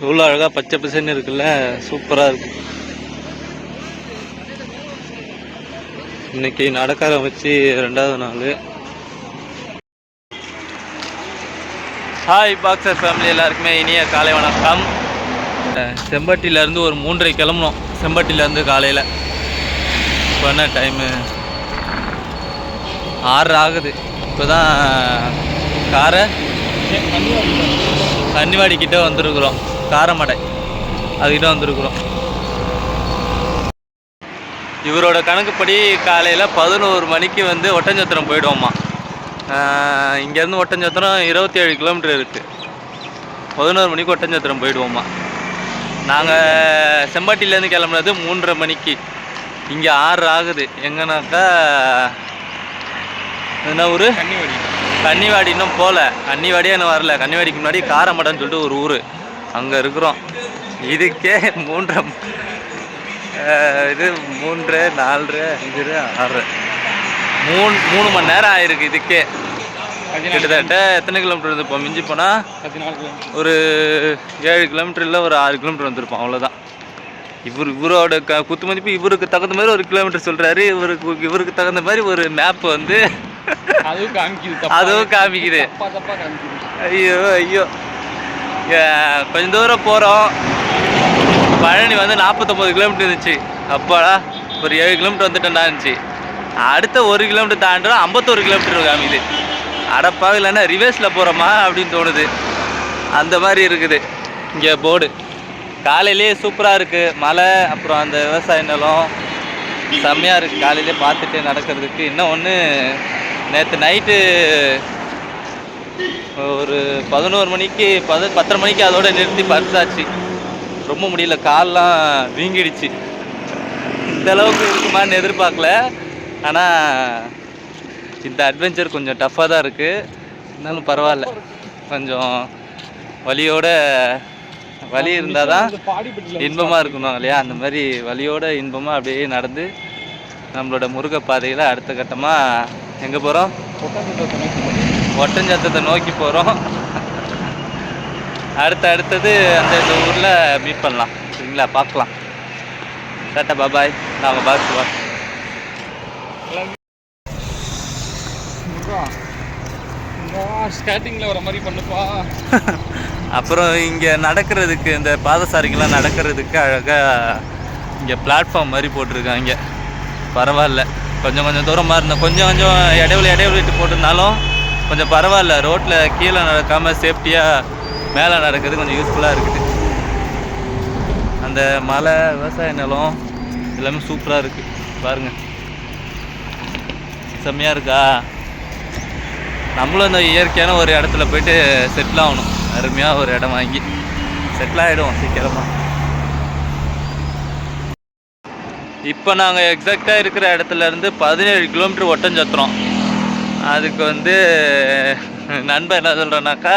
எவ்வளோ அழகாக பச்சை பசேன்னு இருக்குல்ல சூப்பராக இருக்கு. இன்னைக்கு நடக்கார வச்சு ரெண்டாவது நாள். ஹாய் பாக்ஸர் ஃபேமிலி எல்லாருக்குமே இனிய காலை வணக்கம். அஹ், செம்பட்டியிலேருந்து ஒரு மூன்றரை கிளம்பணும் செம்பட்டியிலேருந்து காலையில். இப்போ என்ன டைமு ஆறு ஆகுது. இப்போ தான் காரை கன்னிவாடி கிட்ட வந்திருக்கிறோம். காரமடை. அதுக்கிட்ட வந்திருக்கிறோம். இவரோட கணக்குப்படி காலையில் பதினோரு மணிக்கு வந்து ஒட்டஞ்சத்திரம் போயிடுவோம்மா. இங்கேருந்து ஒட்டஞ்சத்திரம் இருபத்தி ஏழு கிலோமீட்டர் இருக்குது பதினோரு மணிக்கு ஒட்டஞ்சத்திரம் போயிடுவோம்மா. நாங்கள் செம்பாட்டிலேருந்து கிளம்புனது மூன்றரை மணிக்கு. இங்கே ஆறு ஆகுது. எங்கனாக்கா என்ன ஊர்? கன்னிவாடி. கன்னிவாடி இன்னும் போகல கன்னிவாடியே இன்னும் வரல. கன்னிவாடிக்கு முன்னாடி காரமடன்னு சொல்லிட்டு ஒரு ஊர். அங்கே இருக்கிறோம். இதுக்கே மூன்றரை அஹ், இது மூன்று நாலு இது ஆறு. மூணு மூணு மணி நேரம் ஆயிருக்கு இதுக்கே. கிட்டத்தட்ட எத்தனை கிலோமீட்டர் வந்து இப்போ மிஞ்சி போனால் ஒரு ஏழு கிலோமீட்டர் இல்லை ஒரு ஆறு கிலோமீட்டர் வந்திருப்போம். அவ்வளோதான் இவர் இவரோட க குத்து மதிப்பு இவருக்கு தகுந்த மாதிரி ஒரு கிலோமீட்டர் சொல்கிறாரு இவருக்கு இவருக்கு தகுந்த மாதிரி ஒரு மேப் வந்து அதுவும் காமிக்குது. அதுவும் காமிக்குது. ஐயோ ஐயோ. ஏ, கொஞ்ச தூரம் போகிறோம் பழனி வந்து நாற்பத்தொம்பது கிலோமீட்டர் இருந்துச்சு. அப்போடா ஒரு ஏழு கிலோமீட்டர் வந்துட்டேன்டா இருந்துச்சு. அடுத்த ஒரு கிலோமீட்டர் தாண்டுறோம் ஐம்பத்தோரு கிலோமீட்டர் காமிக்குது அடப்பாக இல்லைன்னா ரிவர்ஸில் போகிறோமா அப்படின்னு தோணுது. அந்த மாதிரி இருக்குது. இங்கே போர்டு காலையிலேயே சூப்பராக இருக்குது மலை அப்புறம் அந்த விவசாய நிலம். செம்மையாக இருக்குது காலையிலே பார்த்துட்டு நடக்கிறதுக்கு. இன்னும் ஒன்று நேற்று நைட்டு ஒரு பதினோரு மணிக்கு பத பத்தரை மணிக்கு அதோட நிறுத்தி பறிச்சாச்சு ரொம்ப முடியல கால்லாம் வீங்கிடுச்சு. இந்த அளவுக்கு இருக்குமான்னு எதிர்பார்க்கல. ஆனால் இந்த அட்வென்ச்சர் கொஞ்சம் டஃப்பாக தான் இருக்குது இருந்தாலும் பரவாயில்ல. கொஞ்சம் வலியோட வலி இருந்தால் தான் இன்பமாக இருக்கணும் இல்லையா? அந்த மாதிரி வலியோட இன்பமாக அப்படியே நடந்து நம்மளோட முருக பாதையில் அடுத்த கட்டமாக எங்கே போகிறோம் ஒட்டஞ்சத்தத்தை நோக்கி போகிறோம் அடுத்து அடுத்தது அந்த இந்த ஊரில் மீட் பண்ணலாம். சரிங்களா? பார்க்கலாம். Tata bye bye. நாங்கள் வா ஸ்கேட்டிங்கில் வர மாதிரி பண்ணுப்பா. அப்புறம் இங்கே நடக்கிறதுக்கு இந்த பாதசாரிக்கெல்லாம் நடக்கிறதுக்கு அழகாக இங்கே பிளாட்ஃபார்ம் மாதிரி போட்டிருக்காங்க. பரவாயில்ல. கொஞ்சம் கொஞ்சம் தூரமாக இருந்தோம். கொஞ்சம் கொஞ்சம் இடைவெளி இடைவெளி விட்டு போட்டிருந்தாலும் கொஞ்சம் பரவாயில்ல ரோட்டில் கீழே நடக்காமல் சேஃப்டியாக மேலே நடக்கிறது கொஞ்சம் யூஸ்ஃபுல்லாக இருக்குது. அந்த மலை விவசாய நிலம் எல்லாமே சூப்பராக இருக்குது பாருங்கள் செம்மையாக இருக்கா? நம்மளும் இந்த இயற்கையான ஒரு இடத்துல போயிட்டு செட்டில் ஆகணும். அருமையாக ஒரு இடம் வாங்கி செட்டில் ஆகிடுவோம் சீக்கிரமாக இப்போ நாங்கள் எக்ஸாக்டாக இருக்கிற இடத்துலேருந்து பதினேழு கிலோமீட்டர் ஒட்டஞ்சத்திரம் அதுக்கு வந்து நண்பன் என்ன சொல்கிறேன்னாக்கா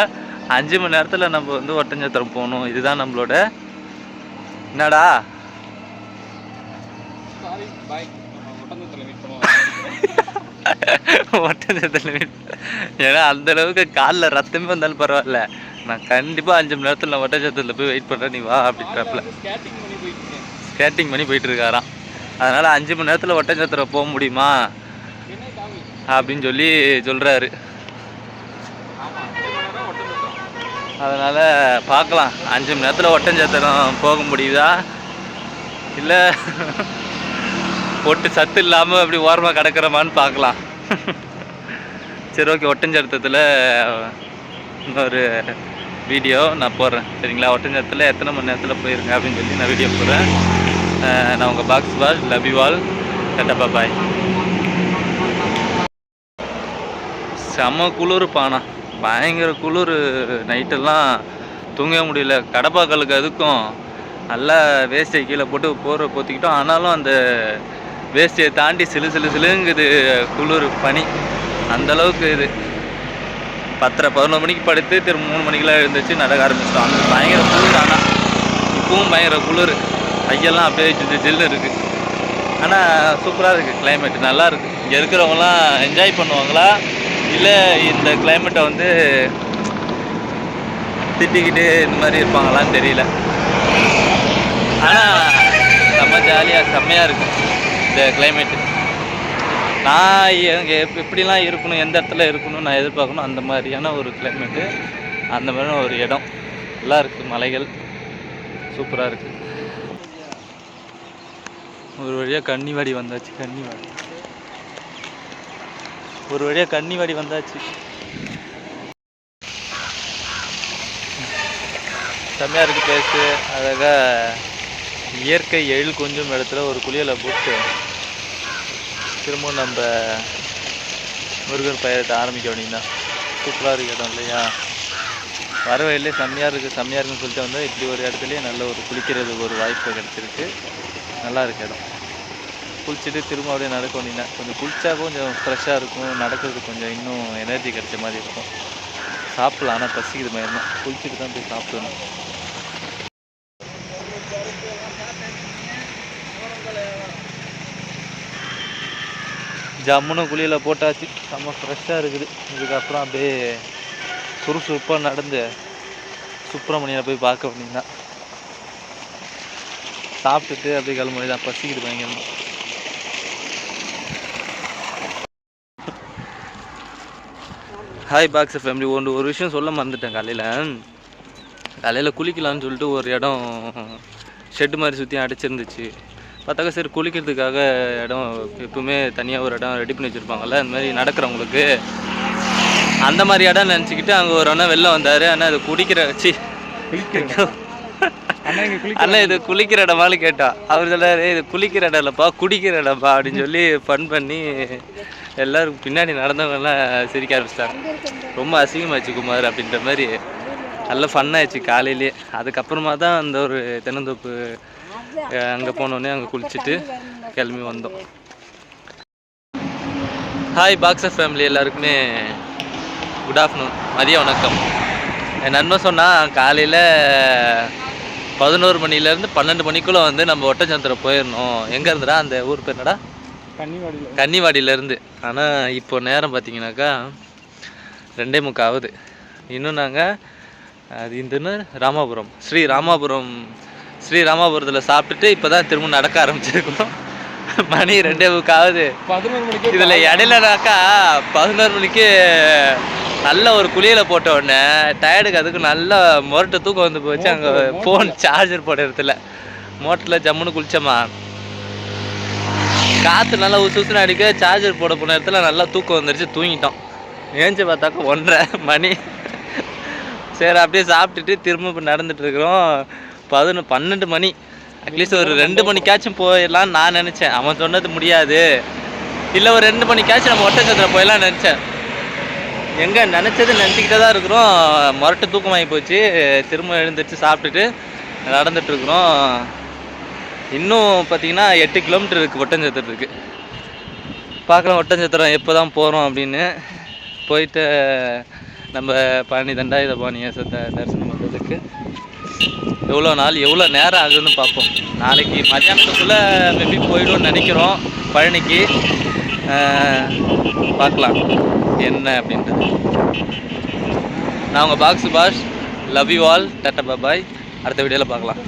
அஞ்சு மணி நேரத்தில் நம்ம வந்து ஒட்டஞ்சத்திரம் போகணும். இதுதான் நம்மளோட என்னடா? ஒட்டந்தத்தில் மீட் ஒட்டஞ்சத்தில் ஏன்னா அந்த அளவுக்கு காலில் ரத்தமே வந்தாலும் பரவாயில்ல. நான் கண்டிப்பாக அஞ்சு மணி நேரத்தில் நான் ஒட்டஞ்சத்தில் போய் வெயிட் பண்ணுறேன் நீ வா அப்படின்றப்பல ஸ்கேட்டிங் பண்ணி போயிட்டு இருக்காராம். அதனால் அஞ்சு மணி நேரத்தில் ஒட்டஞ்சத்திரம் போக முடியுமா? அப்படின்னு சொல்லி சொல்கிறாரு அதனால் பார்க்கலாம். அஞ்சு மணி நேரத்தில் ஒட்டஞ்சத்திரம் போக முடியுதா? இல்லை ஒட்டு சத்து இல்லாமல் அப்படி ஓரமாக கிடக்கிறோமான்னு பார்க்கலாம். சரி ஓகே ஒட்டஞ்சத்திரத்தில் இன்னொரு வீடியோ நான் போடுறேன். சரிங்களா? ஒட்டஞ்சத்தில் எத்தனை மணி நேரத்தில் போயிருங்க அப்படின்னு சொல்லி நான் வீடியோ போடுறேன். நான் உங்கள் பாக்ஸ் பால் லவ் யூ ஆல் பாய். செம குளிர்ப்பானா பயங்கர குளிர். நைட்டெல்லாம் தூங்கவே முடியல. கடப்பாக்களுக்கு அதுக்கும் நல்லா வேஷ்டியை கீழே போட்டு போரை போத்திக்கிட்டோம். ஆனாலும் அந்த வேஷ்டியை தாண்டி சிலு சிலு சிலுங்குது குளிர் பனி. அந்தளவுக்கு இது. பத்தரை பதினொரு மணிக்கு படுத்து திரும்ப மூணு மணிக்கெல்லாம் எழுந்துச்சு நடக்க ஆரம்பிச்சிட்டோம். அந்த பயங்கர குளிர் ஆனால் இப்பவும் பயங்கர குளிர். கையெல்லாம் அப்படியே ஜில்லு ஜில்லு இருக்குது ஆனால் சூப்பராக இருக்குது கிளைமேட் நல்லா இருக்குது இங்கே இருக்கிறவங்களாம் என்ஜாய் பண்ணுவாங்களா? இல்லை இந்த கிளைமேட்டை வந்து திட்டிக்கிட்டு இந்த மாதிரி இருப்பாங்களான்னு தெரியல. ஆனால் செம்ம ஜாலியாக செம்மையாக இருக்கும் இந்த கிளைமேட்டு நான் எங்கே எப்படிலாம் இருக்கணும் எந்த இடத்துல இருக்கணும் நான் எதிர்பார்க்கணும் அந்த மாதிரியான ஒரு கிளைமேட்டு அந்த மாதிரியான ஒரு இடம். நல்லா இருக்குது மலைகள். சூப்பராக இருக்குது ஒரு வழியாக கன்னிவாடி வந்தாச்சு கன்னிவாடி. ஒரு வழியாக கண்ணி வாடி வந்தாச்சு. செம்மையாக இருக்குது பேசு அழகாக இயற்கை எழில் கொஞ்சம் இடத்துல ஒரு குளியலை போட்டு திரும்பவும் நம்ம முருகன் பயிரிட்ட ஆரம்பிக்க வேண்டியதுதான். சூப்பராக இருக்கு இடம் இல்லையா? வர வழியிலே செம்மையாக இருக்குது செம்மையாக இருக்குன்னு சொல்லிட்டு வந்தால் இப்படி ஒரு இடத்துலையே நல்ல ஒரு குளிக்கிறதுக்கு ஒரு வாய்ப்பு கிடச்சிருக்கு. நல்லா இருக்கு இடம். குளிச்சுட்டு திரும்ப அப்படியே நடக்க வேண்டியதான் கொஞ்சம் குளிச்சா கொஞ்சம் ஃப்ரெஷ்ஷாக இருக்கும். நடக்கிறதுக்கு கொஞ்சம் இன்னும் எனர்ஜி கிடைச்ச மாதிரி இருக்கும். சாப்பிடலாம் ஆனால் பசிக்குது தான் குளிச்சுட்டு தான் போய் சாப்பிடணும். ஜம்முன்னு குளியில் போட்டாச்சு. செம்ம ஃப்ரெஷ்ஷாக இருக்குது. இதுக்கப்புறம் அப்படியே சுறுசுறுப்பாக நடந்து சுப்பிரமணியனை போய் பார்க்க வேண்டியதுதான். சாப்பிட்டுட்டு அப்படியே கிளம்பி தான் பசிக்குது பயங்கரமாக ஹாய் பாக்ஸ் ஃபேமிலி ஒன்று ஒரு விஷயம் சொல்ல மறந்துட்டேன் காலையில். காலையில் குளிக்கலாம்னு சொல்லிட்டு ஒரு இடம் ஷெட்டு மாதிரி சுற்றி அடைச்சிருந்துச்சு. பார்த்தாக்கா சரி குளிக்கிறதுக்காக இடம் எப்பவுமே தனியாக ஒரு இடம் ரெடி பண்ணி வச்சுருப்பாங்கல்ல இந்த மாதிரி நடக்கிறவங்களுக்கு. அந்த மாதிரி இடம் நினச்சிக்கிட்டு அங்கே ஒரு அண்ணன் வெளில வந்தார். ஆனால் அது குடிக்கிற சி. அண்ணா இது குளிக்கிற இடமான்னு கேட்டா. அவர் சொல்றாரு இது குளிக்கிற இடம் இல்லைப்பா குடிக்கிற இடம்ப்பா அப்படின்னு சொல்லி ஃபன் பண்ணி எல்லாரும் பின்னாடி நடந்தவங்கெல்லாம் சிரிக்க ஆரம்பிச்சிட்டாங்க. ரொம்ப அசிங்கமாச்சு குமார் அப்படின்ற மாதிரி. நல்ல ஃபன்னாகிடுச்சு காலையிலேயே அதுக்கப்புறமா தான் அந்த ஒரு தென்னந்தோப்பு அங்கே போனோடனே அங்கே குளிச்சுட்டு கிளம்பி வந்தோம். ஹாய் பாக்ஸர் ஃபேமிலி எல்லாருக்குமே குட் ஆஃப்டர்நூன் மதிய வணக்கம். என் நண்பன் சொன்னால் காலையில் பதினோரு மணிலேருந்து பன்னெண்டு மணிக்குள்ளே வந்து நம்ம ஒட்டச்சந்திரம் போயிடணும். எங்கே இருந்துடா அந்த ஊர் பேர் என்னடா? கன்னிவாடியில். கன்னிவாடியிலேருந்து. ஆனால் இப்போ நேரம் பார்த்தீங்கன்னாக்கா ரெண்டே முக்கா ஆகுது. இன்னும் நாங்கள் அது இந்த என்ன? ராமாபுரம். ஸ்ரீ ராமாபுரம் ஸ்ரீ ராமாபுரத்தில் சாப்பிட்டுட்டு இப்போ தான் திரும்ப நடக்க ஆரம்பிச்சிருக்கோம். மணி ரெண்டே முக்கா ஆகுது. பதினோரு மணிக்கு இதில் இடையிலனாக்கா பதினோரு மணிக்கு நல்ல ஒரு குளியல போட்ட உடனே டயர்டுக்கு அதுக்கு நல்ல முரட்டு தூக்கம் வந்து போச்சு. அங்கே ஃபோன் சார்ஜர் போட்ட இடத்துல. மோட்டரில் ஜம்முன்னு குளிச்சோமா? காற்று நல்லா உசு உசுன்னு அடிக்க சார்ஜர் போட போன இடத்துல நல்லா தூக்கம் வந்துருச்சு தூங்கிட்டோம். ஏஞ்சி பார்த்தாக்கா ஒன்றரை மணி. சரி அப்படியே சாப்பிட்டுட்டு திரும்ப இப்போ நடந்துட்டு இருக்கிறோம். பதினொ பன்னெண்டு மணி. அட்லீஸ்ட் ஒரு ரெண்டு மணிக்காச்சும் போயிடலாம்னு நான் நினச்சேன். அவன் சொன்னது முடியாது. இல்லை ஒரு ரெண்டு மணிக்காச்சும் நம்ம ஒட்டச்சத்திரம் போயிடலாம்னு நினச்சேன். எங்கே நினச்சது நினச்சிக்கிட்டே தான் இருக்கிறோம். மொரட்டு தூக்கமாகி போச்சு. திரும்ப எழுந்திரிச்சு சாப்பிட்டுட்டு நடந்துட்டுருக்குறோம் இன்னும் பார்த்தீங்கன்னா எட்டு கிலோமீட்டர் இருக்குது ஒட்டஞ்சத்திரத்துக்கு பார்க்கலாம் ஒட்டஞ்சத்திரம் எப்போ தான் போகிறோம் அப்படின்னு. போயிட்டு நம்ம பழனி தண்டாயுதபாணியை சத்த தரிசனம் பண்ணுறதுக்கு எவ்வளோ நாள் எவ்வளோ நேரம் ஆகுதுன்னு பார்ப்போம். நாளைக்கு மத்தியானத்துக்குள்ளே மேபி போயிடும்னு நினைக்கிறோம். பழனிக்கு. பார்க்கலாம். என்ன அப்படின்றது. நான் உங்கள் box bash love you all ta-ta bye அடுத்த வீடியோவில் பார்க்கலாம்.